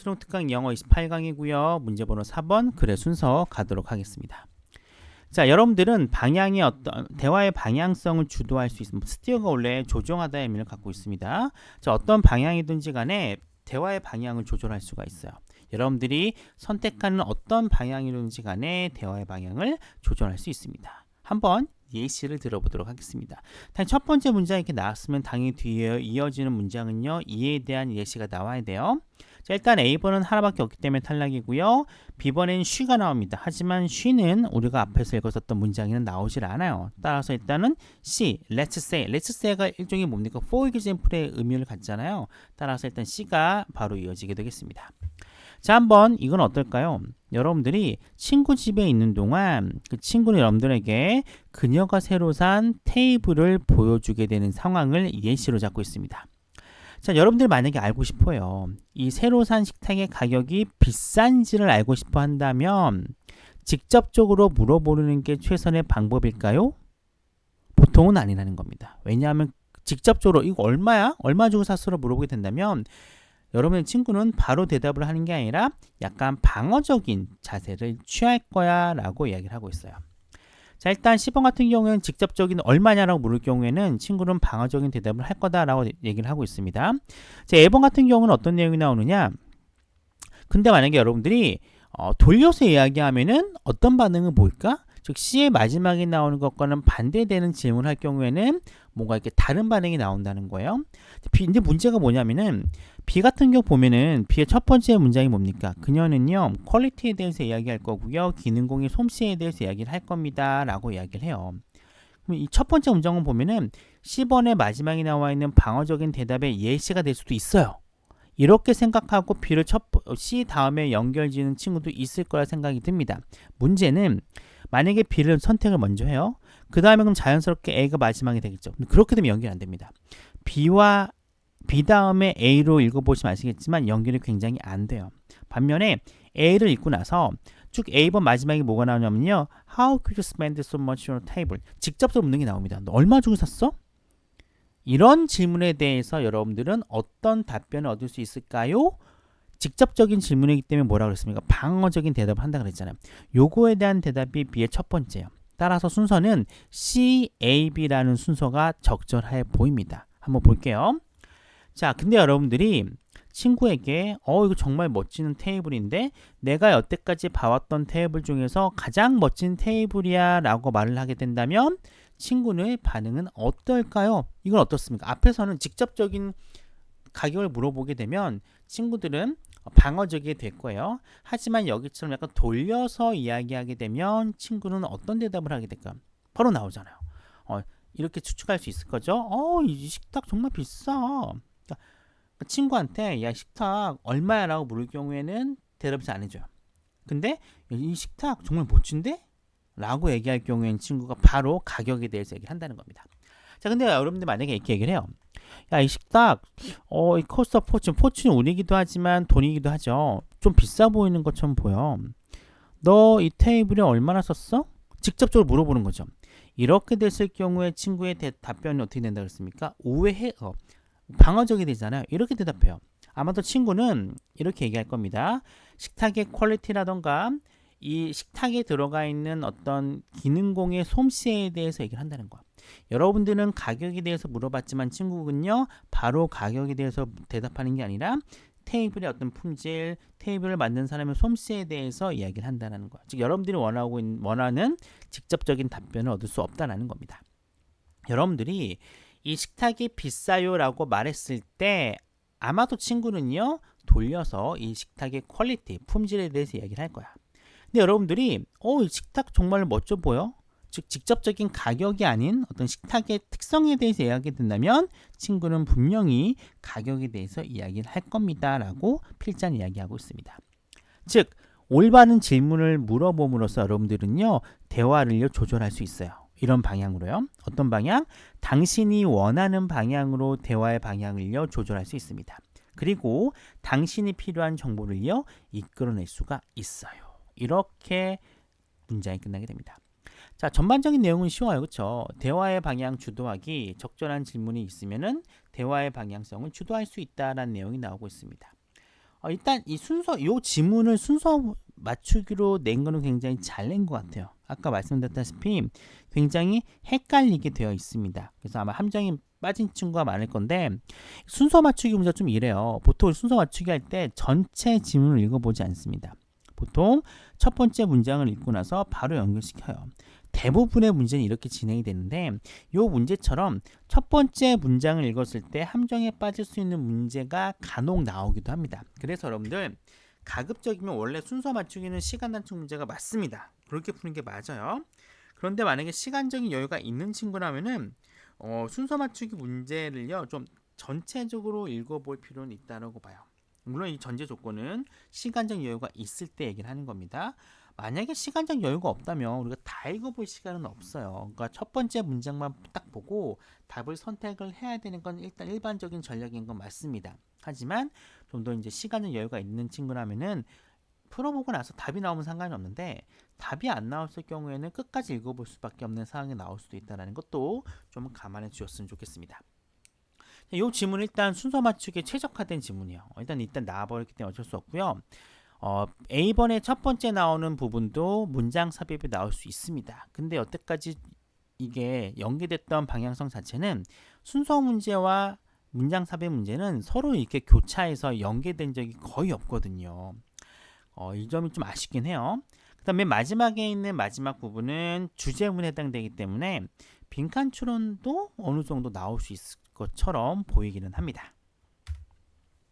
수능 특강 영어 28강이고요. 문제 번호 4번 글의 순서 가도록 하겠습니다. 자, 여러분들은 방향이 어떤 대화의 방향성을 주도할 수 있습니다. 스티어가 원래 조종하다의 의미를 갖고 있습니다. 자, 어떤 방향이든지 간에 대화의 방향을 조절할 수가 있어요. 여러분들이 선택하는 어떤 방향이든지 간에 대화의 방향을 조절할 수 있습니다. 한번 예시를 들어보도록 하겠습니다. 첫 번째 문장이 이렇게 나왔으면 당연히 뒤에 이어지는 문장은요. 이에 대한 예시가 나와야 돼요. 자, 일단 A번은 하나밖에 없기 때문에 탈락이고요. B번엔 쉬가 나옵니다. 하지만 쉬는 우리가 앞에서 읽었었던 문장에는 나오질 않아요. 따라서 일단은 C, let's say, let's say가 일종의 뭡니까? for example의 의미를 갖잖아요. 따라서 일단 C가 바로 이어지게 되겠습니다. 자, 한번 이건 어떨까요? 여러분들이 친구 집에 있는 동안 그 친구는 여러분들에게 그녀가 새로 산 테이블을 보여주게 되는 상황을 예시로 잡고 있습니다. 자, 여러분들 만약에 알고 싶어요. 이 새로 산 식탁의 가격이 비싼지를 알고 싶어 한다면 직접적으로 물어보는 게 최선의 방법일까요? 보통은 아니라는 겁니다. 왜냐하면 직접적으로 이거 얼마야? 얼마 주고 샀어로 물어보게 된다면 여러분의 친구는 바로 대답을 하는 게 아니라 약간 방어적인 자세를 취할 거야 라고 이야기를 하고 있어요. 자 일단 10번 같은 경우에는 직접적인 얼마냐라고 물을 경우에는 친구는 방어적인 대답을 할 거다라고 얘기를 하고 있습니다. 자 2번 같은 경우는 어떤 내용이 나오느냐 근데 만약에 여러분들이 어, 돌려서 이야기하면은 어떤 반응을 보일까? 즉 C의 마지막에 나오는 것과는 반대되는 질문을 할 경우에는 뭔가 이렇게 다른 반응이 나온다는 거예요. 근데 문제가 뭐냐면은 B 같은 경우 보면은 B의 첫 번째 문장이 뭡니까? 그녀는요 퀄리티에 대해서 이야기할 거고요 기능공의 솜씨에 대해서 이야기를 할 겁니다라고 이야기를 해요. 그럼 이 첫 번째 문장은 보면은 10번의 마지막에 나와 있는 방어적인 대답의 예시가 될 수도 있어요. 이렇게 생각하고 B를 첫 C 다음에 연결지는 친구도 있을 거라 생각이 듭니다. 문제는 만약에 B를 선택을 먼저 해요. 그 다음에 그럼 자연스럽게 A가 마지막이 되겠죠. 그렇게 되면 연결 안 됩니다. B와 B 다음에 A로 읽어보시면 아시겠지만 연결이 굉장히 안 돼요. 반면에 A를 읽고 나서 쭉 A번 마지막에 뭐가 나오냐면요. How could you spend so much on a table? 직접적으로 묻는 게 나옵니다. 너 얼마 주고 샀어? 이런 질문에 대해서 여러분들은 어떤 답변을 얻을 수 있을까요? 직접적인 질문이기 때문에 뭐라 그랬습니까? 방어적인 대답을 한다 그랬잖아요. 요거에 대한 대답이 B의 첫 번째예요. 따라서 순서는 C, A, B라는 순서가 적절해 보입니다. 한번 볼게요. 자, 근데 여러분들이 친구에게 어 이거 정말 멋진 테이블인데 내가 여태까지 봐왔던 테이블 중에서 가장 멋진 테이블이야 라고 말을 하게 된다면 친구의 반응은 어떨까요? 이건 어떻습니까? 앞에서는 직접적인 가격을 물어보게 되면 친구들은 방어적이 될 거예요. 하지만 여기처럼 약간 돌려서 이야기하게 되면 친구는 어떤 대답을 하게 될까? 바로 나오잖아요. 어, 이렇게 추측할 수 있을 거죠. 어, 이 식탁 정말 비싸. 그러니까 친구한테 야 식탁 얼마야라고 물을 경우에는 대답을 잘 안 해줘요. 근데 이 식탁 정말 멋진데? 라고 얘기할 경우에는 친구가 바로 가격에 대해서 얘기를 한다는 겁니다. 자, 근데 여러분들 만약에 이렇게 얘기를 해요. 야, 이 식탁, 어, 이 코스터 포춘, 포춘 운이기도 하지만 돈이기도 하죠. 좀 비싸 보이는 것처럼 보여. 너 이 테이블에 얼마나 썼어? 직접적으로 물어보는 거죠. 이렇게 됐을 경우에 친구의 대, 답변이 어떻게 된다 그랬습니까? 우회해, 어, 방어적이 되잖아요. 이렇게 대답해요. 아마도 친구는 이렇게 얘기할 겁니다. 식탁의 퀄리티라던가 이 식탁에 들어가 있는 어떤 기능공의 솜씨에 대해서 얘기를 한다는 거야. 여러분들은 가격에 대해서 물어봤지만 친구군요. 바로 가격에 대해서 대답하는 게 아니라 테이블의 어떤 품질, 테이블을 만든 사람의 솜씨에 대해서 이야기를 한다는 거야. 즉 여러분들이 원하고 있는, 원하는 직접적인 답변을 얻을 수 없다는 겁니다. 여러분들이 이 식탁이 비싸요라고 말했을 때 아마도 친구는요 돌려서 이 식탁의 퀄리티, 품질에 대해서 이야기를 할 거야. 근데 여러분들이 어, 이 식탁 정말 멋져 보여. 즉 직접적인 가격이 아닌 어떤 식탁의 특성에 대해서 이야기 된다면 친구는 분명히 가격에 대해서 이야기를 할 겁니다라고 필자는 이야기하고 있습니다. 즉 올바른 질문을 물어봄으로써 여러분들은요 대화를요 조절할 수 있어요. 이런 방향으로요. 어떤 방향? 당신이 원하는 방향으로 대화의 방향을요 조절할 수 있습니다. 그리고 당신이 필요한 정보를요 이끌어낼 수가 있어요. 이렇게 문장이 끝나게 됩니다. 자, 전반적인 내용은 쉬워요. 그렇죠? 대화의 방향 주도하기 적절한 질문이 있으면은 대화의 방향성을 주도할 수 있다라는 내용이 나오고 있습니다. 어, 일단 이 순서 요 지문을 순서 맞추기로 낸 거는 굉장히 잘 낸 것 같아요. 아까 말씀드렸다시피 굉장히 헷갈리게 되어 있습니다. 그래서 아마 함정이 빠진 친구가 많을 건데 순서 맞추기 문제가 좀 이래요. 보통 순서 맞추기 할 때 전체 지문을 읽어보지 않습니다. 보통 첫 번째 문장을 읽고 나서 바로 연결시켜요. 대부분의 문제는 이렇게 진행이 되는데 이 문제처럼 첫 번째 문장을 읽었을 때 함정에 빠질 수 있는 문제가 간혹 나오기도 합니다. 그래서 여러분들 가급적이면 원래 순서 맞추기는 시간 단축 문제가 맞습니다. 그렇게 푸는 게 맞아요. 그런데 만약에 시간적인 여유가 있는 친구라면은 어, 순서 맞추기 문제를요 좀 전체적으로 읽어볼 필요는 있다고 봐요. 물론 이 전제 조건은 시간적 여유가 있을 때 얘기를 하는 겁니다. 만약에 시간적 여유가 없다면 우리가 다 읽어볼 시간은 없어요. 그러니까 첫 번째 문장만 딱 보고 답을 선택을 해야 되는 건 일단 일반적인 전략인 건 맞습니다. 하지만 좀 더 이제 시간적 여유가 있는 친구라면은 풀어보고 나서 답이 나오면 상관이 없는데 답이 안 나왔을 경우에는 끝까지 읽어볼 수밖에 없는 상황이 나올 수도 있다는 것도 좀 감안해 주셨으면 좋겠습니다. 이 지문 일단 순서 맞추기에 최적화된 지문이에요. 일단 일단 나와버렸기 때문에 어쩔 수 없고요. 어, A번에 첫 번째 나오는 부분도 문장 삽입이 나올 수 있습니다. 근데 여태까지 이게 연계됐던 방향성 자체는 순서 문제와 문장 삽입 문제는 서로 이렇게 교차해서 연계된 적이 거의 없거든요. 어, 이 점이 좀 아쉽긴 해요. 그 다음에 마지막에 있는 마지막 부분은 주제문에 해당되기 때문에 빈칸 추론도 어느 정도 나올 수 있을 것처럼 보이기는 합니다.